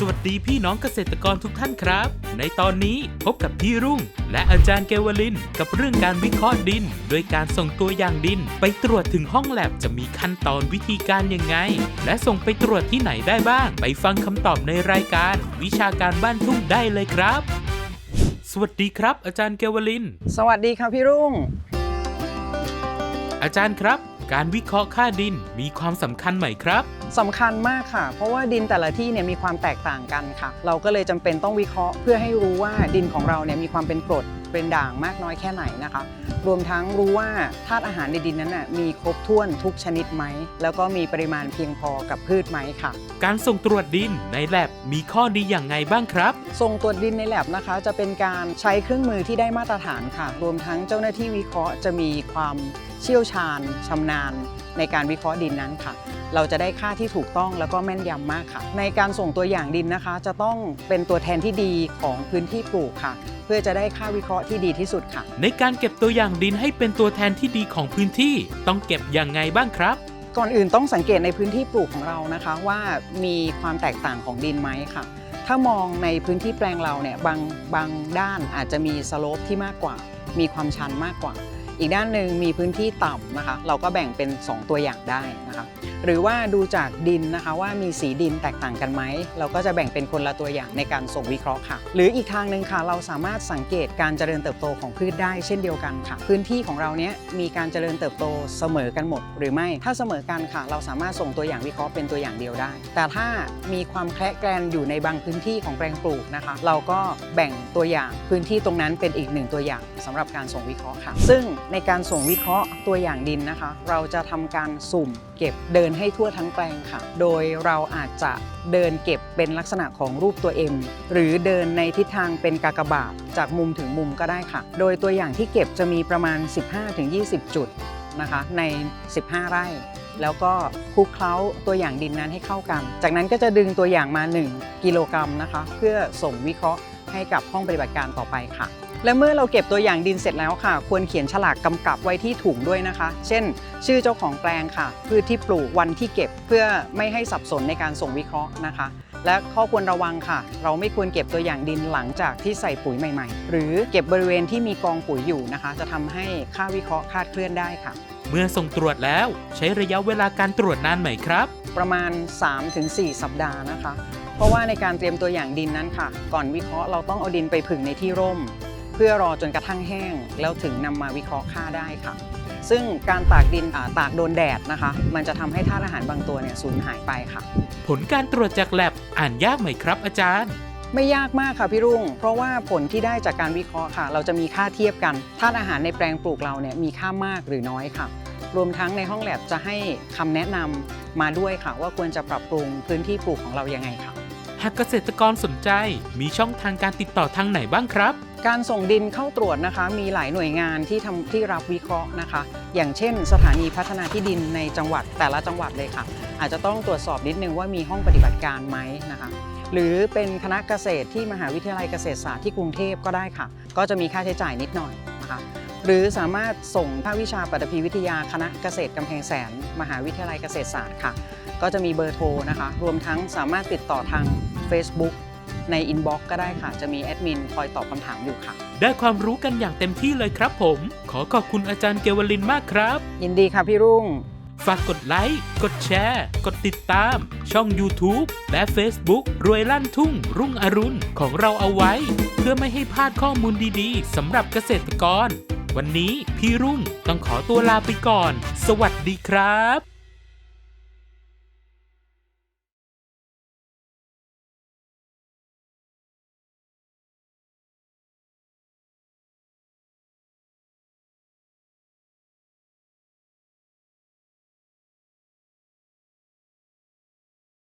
สวัสดีพี่น้องเกษตรกรทุกท่านครับ ในตอนนี้พบกับพี่รุ่ง และอาจารย์เกวลิน กับเรื่องการวิเคราะห์ดิน โดยการส่งตัวอย่างดิน ไปตรวจถึงห้องแลบจะมีขั้นตอนวิธีการยังไง และส่งไปตรวจที่ไหนได้บ้าง ไปฟังคำตอบในรายการ วิชาการบ้านทุ่งได้เลยครับ สวัสดีครับ อาจารย์เกวลิน สวัสดีค่ะพี่รุ่ง อาจารย์ครับ การวิเคราะห์ค่าดินมีความสำคัญไหมครับ สำคัญมากค่ะ เพราะว่าดินแต่ละที่เนี่ยมีความแตกต่างกันค่ะ เราก็เลยจำเป็นต้องวิเคราะห์เพื่อให้รู้ว่าดินของเราเนี่ยมีความเป็นกรด เป็นด่างมากน้อยแค่ไหนนะคะ รวมทั้งรู้ว่าธาตุอาหารในดินนั้นน่ะมีครบถ้วนทุกชนิดไหม แล้วก็มีปริมาณเพียงพอกับพืชไหมค่ะ การส่งตรวจดินในแลบมีข้อดีอย่างไงบ้างครับ ส่งตรวจดินในแลบนะคะ จะเป็นการใช้เครื่องมือที่ได้มาตรฐานค่ะ รวมทั้งเจ้าหน้าที่วิเคราะห์จะมีความเชี่ยวชาญชำนาญในการวิเคราะห์ดินนั้นค่ะ เราจะได้ค่าที่ถูกต้องแล้วก็แม่นยำมากค่ะ ในการส่งตัวอย่างดินนะคะ จะต้องเป็นตัวแทนที่ดีของพื้นที่ปลูกค่ะ เพื่อจะได้ค่าวิเคราะห์ที่ดีที่สุดค่ะ ในการเก็บตัวอย่างดินให้เป็นตัวแทนที่ดีของพื้นที่ ต้องเก็บอย่างไงบ้างครับก่อนอื่นต้องสังเกตในพื้นที่ปลูกของเรานะคะว่ามีความแตกต่างของดินไหมค่ะ ถ้ามองในพื้นที่แปลงเราเนี่ยบางบางด้านอาจจะมีสโลปที่มากกว่า มีความชันมากกว่า อีกด้านหนึ่งมีพื้นที่ต่ำนะคะ เราก็แบ่งเป็น 2 ตัวอย่างได้นะคะหรือว่าดูจากดินนะคะว่ามีสีดินแตกต่างกันไหม เราก็จะแบ่งเป็นคนละตัวอย่างในการส่งวิเคราะห์ค่ะ หรืออีกทางหนึ่งค่ะเราสามารถสังเกตการเจริญเติบโตของพืชได้เช่นเดียวกันค่ะ พื้นที่ของเราเนี้ยมีการเจริญเติบโตเสมอกันหมด หรือไม่ถ้าเสมอกันค่ะ เราสามารถส่งตัวอย่างวิเคราะห์เป็นตัวอย่างเดียวได้ แต่ถ้ามีความแคละแกรนอยู่ในบางพื้นที่ของแปลงปลูกนะคะ เราก็แบ่งตัวอย่างพื้นที่ตรงนั้นเป็นอีกหนึ่งตัวอย่างสำหรับการส่งวิเคราะห์ค่ะ ซึ่งในการส่งวิเคราะห์ตัวอย่างดินนะคะ เราจะทำการสุ่ม เก็บเดินให้ทั่วทั้งแปลงค่ะ โดยเราอาจจะเดินเก็บเป็นลักษณะของรูปตัว M หรือเดินในทิศทางเป็นกากบาทจากมุมถึงมุมก็ได้ค่ะ โดยตัวอย่างที่เก็บจะมีประมาณ 15-20 จุดนะคะใน 15 ไร่ แล้วก็คลุกเคล้าตัวอย่างดินนั้นให้เข้ากัน จากนั้นก็จะดึงตัวอย่างมา 1 กิโลกรัมนะคะ เพื่อส่งวิเคราะห์ให้กับห้องปฏิบัติการต่อไปค่ะ และเมื่อเราเก็บตัวอย่างดินเสร็จแล้วค่ะ ควรเขียนฉลากกำกับไว้ที่ถุงด้วยนะคะ เช่น ชื่อเจ้าของแปลงค่ะพืชที่ปลูกวันที่เก็บเพื่อไม่ให้สับสนในการส่งวิเคราะห์นะคะ และข้อควรระวังค่ะ เราไม่ควรเก็บตัวอย่างดินหลังจากที่ใส่ปุ๋ยใหม่ๆ หรือเก็บบริเวณที่มีกองปุ๋ยอยู่นะคะ จะทำให้ค่าวิเคราะห์คลาดเคลื่อนได้ค่ะ เมื่อส่งตรวจแล้วใช้ระยะเวลาการตรวจนานไหมครับ ประมาณ 3-4 สัปดาห์นะคะ เพราะว่าในการเตรียมตัวอย่างดินนั้นค่ะ ก่อนวิเคราะห์เราต้องเอาดินไปผึ่งในที่ร่มเพื่อรอจนกระทั่งแห้ง แล้วถึงนำมาวิเคราะห์ค่าได้ค่ะ ซึ่งการตากดินอ่าตากโดนแดดนะคะ มันจะทำให้ธาตุอาหารบางตัวเนี่ยสูญหายไปค่ะ ผลการตรวจจากแลบอ่านยากไหมครับอาจารย์ไม่ยากมากค่ะพี่รุ่ง เพราะว่าผลที่ได้จากการวิเคราะห์ค่ะ เราจะมีค่าเทียบกันธาตุอาหารในแปลงปลูกเราเนี่ยมีค่ามากหรือน้อยค่ะ รวมทั้งในห้องแลบจะให้คำแนะนำมาด้วยค่ะ ว่าควรจะปรับปรุงพื้นที่ปลูกของเรายังไงค่ะ หากเกษตรกรสนใจมีช่องทางการติดต่อทางไหนบ้างครับ การส่งดินเข้าตรวจนะคะ มีหลายหน่วยงานที่ทำที่รับวิเคราะห์นะคะ อย่างเช่น สถานีพัฒนาที่ดินในจังหวัดแต่ละจังหวัดเลยค่ะ อาจจะต้องตรวจสอบนิดนึงว่ามีห้องปฏิบัติการไหมนะคะ หรือเป็นคณะเกษตรที่มหาวิทยาลัยเกษตรศาสตร์ที่กรุงเทพก็ได้ค่ะ ก็จะมีค่าใช้จ่ายนิดหน่อยนะคะหรือสามารถส่งภาควิชาปฐพีวิทยาคณะเกษตรกำแพงแสน มหาวิทยาลัยเกษตรศาสตร์ค่ะ ก็จะมีเบอร์โทรนะคะ รวมทั้งสามารถติดต่อทาง Facebook ในอินบ็อกซ์ก็ได้ค่ะ จะมีแอดมินคอยตอบคำถามอยู่ค่ะ ได้ความรู้กันอย่างเต็มที่เลยครับผม ขอขอบคุณอาจารย์เกวลินมากครับ ยินดีค่ะพี่รุ่ง ฝากกดไลค์ กดแชร์ กดติดตาม ช่อง YouTube และ Facebook รวยลั่นทุ่ง รุ่งอรุณของเราเอาไว้ เพื่อไม่ให้พลาดข้อมูลดีๆสำหรับเกษตรกร วันนี้พี่รุ่งต้องขอตัวลาไปก่อน สวัสดีครับ